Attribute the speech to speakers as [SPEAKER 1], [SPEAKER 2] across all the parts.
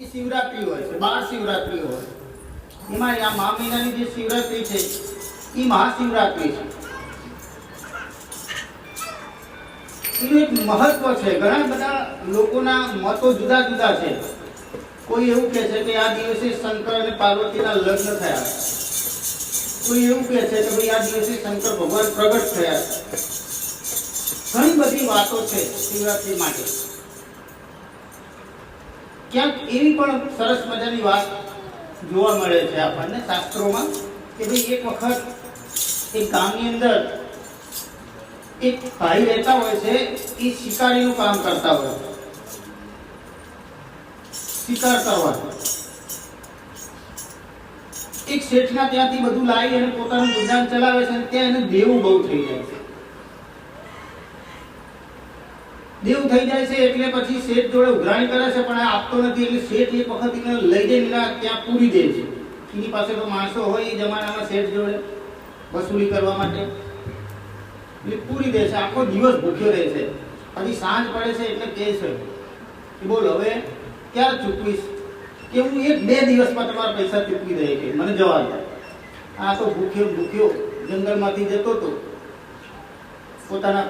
[SPEAKER 1] એ શિવરાત્રી હોય છે બાર શિવરાત્રી હોય. એમાં આ મા મહિનાની જે શિવરાત્રી છે, એ મહાશિવરાત્રી છે. એનું એક મહત્વ છે, ઘણા બધા લોકોના મતો જુદા જુદા છે. કોઈ એવું કહે છે કે આ દિવસે શંકર અને પાર્વતીના લગ્ન થયા કોઈ એવું કહે છે કે ભાઈ આ દિવસે શંકર ભગવાન પ્રગટ થયા ઘણી બધી વાતો છે શિવરાત્રી માટે. ક્યાંક એવી પણ સરસ મજાની વાત જોવા મળે છે આપણને શાસ્ત્રોમાં કે ભાઈ એક વખત એક ગામની અંદર એક ભાઈ રહેતા હોય છે, એ શિકારીનું કામ કરતા હોય. શિકાર કરવાનું. એક શેઠના ત્યાંથી બધું લાવી અને પોતાનું ગુજરાન ચલાવે છે ત્યાં એને દેવું બહુ થઈ જાય છે. દેવું થઈ જાય છે એટલે પછી શેઠ જોડે ઉઘરાણી કરે છે, પણ આપતો નથી એટલે શેઠ એક વખત એને લઈ જઈને ત્યાં પૂરી દે છે. એની પાસે તો માણસો હોય એ જમાનામાં શેઠ જોડે વસૂલી કરવા માટે. એટલે પૂરી દે છે, આખો દિવસ ભૂખ્યો રહે છે. પછી સાંજ પડે છે એટલે કહે છે કે બોલ, હવે ક્યારે ચૂકવીશ? કે હું એક બે દિવસમાં તમારા પૈસા ચૂકવી દે કે મને જવા દે. આ તો ભૂખ્યો ભૂખ્યો જંગલમાંથી જતો હતો પોતાના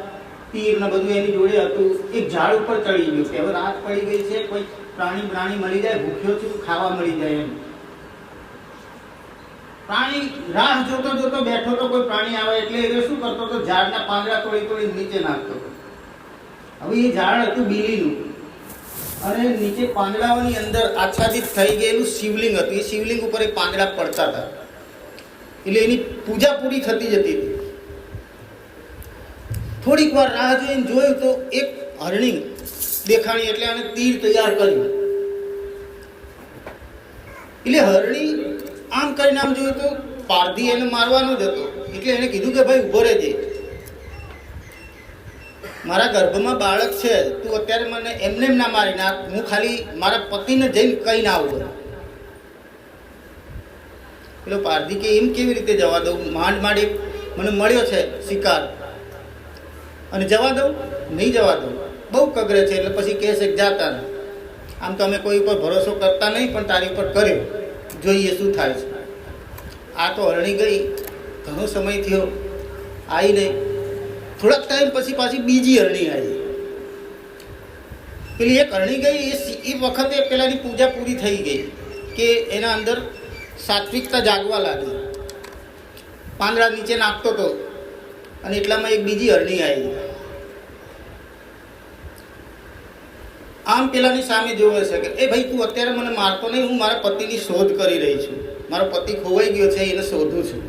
[SPEAKER 1] તીર બધું એની જોડે હતું. એક ઝાડ ઉપર ચડી ગયું કે હવે રાત પડી ગઈ છે, કોઈ પ્રાણી પ્રાણી મળી જાય, ભૂખ્યો છું ખાવા મળી જાય એમ. પ્રાણી રાહ જોતો જોતો બેઠો તો કોઈ પ્રાણી આવે એટલે એ શું કરતો તો ઝાડના પાંદડા તોડી તોડી નીચે નાખતો. હવે એ ઝાડ હતું બીલીનું. અને નીચે પાંદડાઓની અંદર આચ્છાદિત થઈ ગયેલું શિવલિંગ હતું. એ શિવલિંગ ઉપર એ પાંદડા પડતા હતા. એટલે એની પૂજા પૂરી થતી જતી હતી. થોડીક વાર રાહ જોઈને જોયું તો એક હરણી દેખાણી એટલે આને તીર તૈયાર કર્યું. એટલે હરણી આમ કરીને આમ જોયું તો પારધી એને મારવાનો જ હતો. એટલે એને કીધું કે ભાઈ ઊભો રહેજે. મારા ગર્ભમાં બાળક છે, તું અત્યારે મને એમને એમ ના મારી નાખ હું ખાલી મારા પતિને જઈને કહી ના આવું પેલો પારધી કે એમ કેવી રીતે જવા દઉં? માંડ માંડ મને મળ્યો છે શિકાર. અને જવા દઉં? નહીં જવા દઉં. બહુ કગરે છે, એટલે પછી કહેશે છે જાતા નહીં આમ તો અમે કોઈ ઉપર ભરોસો કરતા નહીં, પણ તારી ઉપર કર્યો જોઈએ શું થાય છે. આ તો હરણી ગઈ. ઘણો સમય થયો. આવી નહીં થોડાક ટાઈમ પછી પાછી બીજી હરણી આવી. પેલી એક હરણી ગઈ, એ વખતે પેલાની પૂજા પૂરી થઈ ગઈ કે એના અંદર સાત્વિકતા જાગવા લાગી. પાંદડા નીચે નાખતો હતો અને એટલામાં એક બીજી હરણી આવી. આમ પેલાની સામે જોવે છે કે, એ ભાઈ, તું અત્યારે મને મારતો નહીં, હું મારા પતિની શોધ કરી રહી છું. મારો પતિ ખોવાઈ ગયો છે, એને શોધું છું.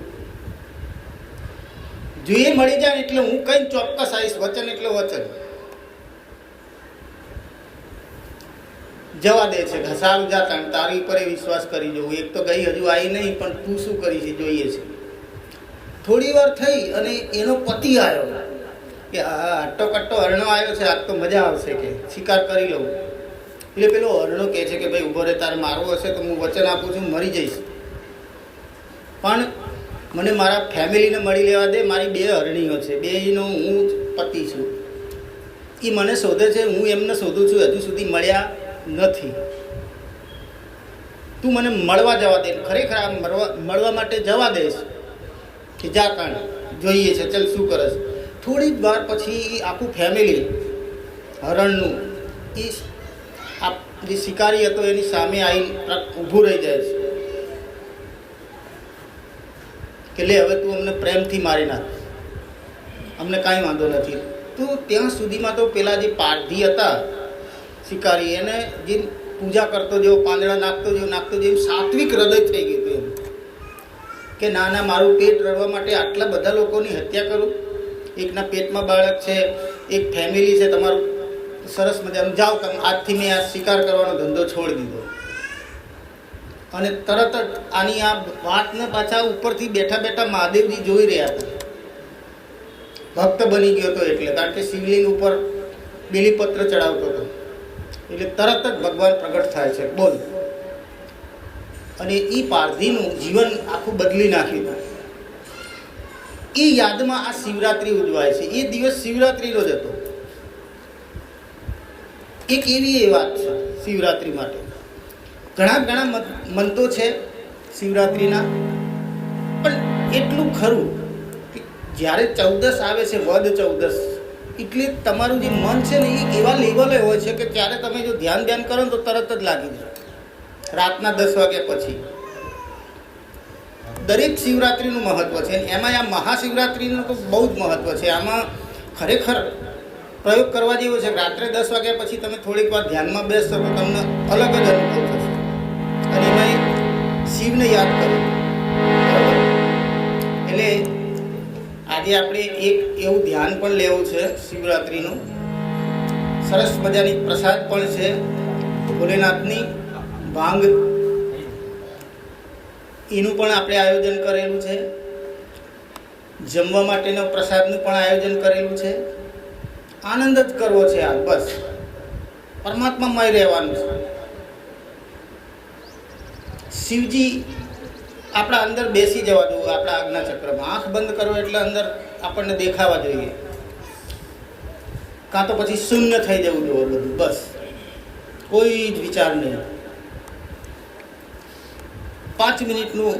[SPEAKER 1] જો એ મળી જાય એટલે હું કઈ ચોક્કસ આવીશ, વચન એટલે વચન. જવા દે છે કે સારું જાતા તારી ઉપર એ વિશ્વાસ કરી જવું. એક તો ગઈ, હજુ આવી નહીં, પણ તું શું કરી છે જોઈએ છે. થોડી વાર થઈ અને એનો પતિ આવ્યો કે, આ હટ્ટો કટ્ટો હરણો આવ્યો છે, આજ તો મજા આવશે કે, શિકાર કરી લઉં. એટલે પેલો હરણો કહે છે કે, ભાઈ, ઊભો રહે, તારે મારવો હશે તો હું વચન આપું છું, મરી જઈશ. પણ મને મારા ફેમિલીને મળી લેવા દે, મારી બે હરણીઓ છે, બેનો હું પતિ છું. એ મને શોધે છે, હું એમને શોધું છું, હજુ સુધી મળ્યા નથી. તું મને મળવા જવા દે, ખરેખર આ મળવા મળવા માટે જવા દઈશ. કે જા કાણ, જોઈએ છે, ચાલ શું કરે છે. થોડી જ વાર પછી આખું ફેમિલી હરણનું એ આ જે શિકારી હતો એની સામે આવી ઊભું રહી જાય છે. કે લે, હવે તું અમને પ્રેમથી મારી નાખ. અમને કાંઈ વાંધો નથી. તો ત્યાં સુધીમાં તો પેલા જે પારધી હતા, શિકારી, એને જે પૂજા કરતો, જેવો પાંદડા નાખતો, જેવો નાખતો જેવું સાત્વિક હૃદય થઈ ગયું. કે ના ના, મારું પેટ રડવા માટે આટલા બધા લોકોની હત્યા કરું? એકના પેટમાં બાળક છે, એક ફેમિલી છે, તમારું સરસ મજાનું. જાઓ તમે, આજથી મેં આ શિકાર કરવાનો ધંધો છોડી દીધો. અને તરત જ આની આ વાતને પાછા ઉપરથી બેઠા બેઠા મહાદેવજી જોઈ રહ્યા હતા. ભક્ત બની ગયો હતો એટલે, કારણ કે શિવલિંગ ઉપર બીલીપત્ર ચડાવતો હતો. એટલે તરત જ ભગવાન પ્રગટ થાય છે. બોલ. અને એ પારધીનું જીવન આખું બદલી નાખ્યું એ યાદમાં આ શિવરાત્રિ ઉજવાય છે. એ દિવસ શિવરાત્રિનો જ હતો. એક એવી એ વાત છે શિવરાત્રિ માટે. ઘણા ઘણા મત- છે શિવરાત્રિના. પણ એટલું ખરું કે જ્યારે ચૌદસ આવે છે, વદ ચૌદસ, એટલે તમારું જે મન છે ને, એ એવા લેવલે હોય છે કે ત્યારે તમે જો ધ્યાન ધ્યાન કરો તો તરત જ લાગી જાય. રાતના દસ વાગ્યા પછી. દરેક શિવરાત્રિનું મહત્ત્વ છે. એમાં આ મહાશિવરાત્રિનું તો બહુ જ મહત્ત્વ છે. આમાં ખરેખર પ્રયોગ કરવા જેવો છે રાત્રે દસ વાગ્યા પછી તમે થોડીક વાર ધ્યાનમાં બેસશો તો તમને અલગ જ અનુભવ થશે. અને એમાં શિવને યાદ કરો. એટલે આજે આપણે એક એવું ધ્યાન પણ લેવું છે શિવરાત્રિનું. સરસ મજાની પ્રસાદ પણ છે. ભોલેનાથની ભાંગ. એનું પણ આપણે આયોજન કરેલું છે. જમવા માટેનો પ્રસાદનું પણ આયોજન કરેલું છે. આનંદ જ કરવો છે આ, બસ. પરમાત્મામય રહેવાનું છે. શિવજી આપણા અંદર બેસી જવા જોઈએ આપણા આજ્ઞા ચક્રમાં. આંખ બંધ કરો એટલે અંદર આપણને દેખાવા જોઈએ. કાં તો પછી શૂન્ય થઈ જવું જોઈએ બધું, બસ. કોઈ જ વિચાર નહીં. પાંચ મિનિટનું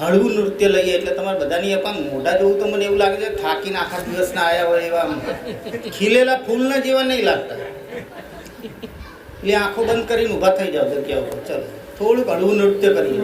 [SPEAKER 1] હળવું નૃત્ય લઈએ એટલે તમારે બધાની પણ મોઢા જોવું તો મને એવું લાગે છે થાકીને આખા દિવસના આવ્યા હોય એવા ખીલેલા ફૂલના જેવા નહીં લાગતા. એટલે આંખો બંધ કરીને ઊભા થઈ જાઓ જગ્યા ઉપર. ચલો, થોડુંક હળવું નૃત્ય કરીએ.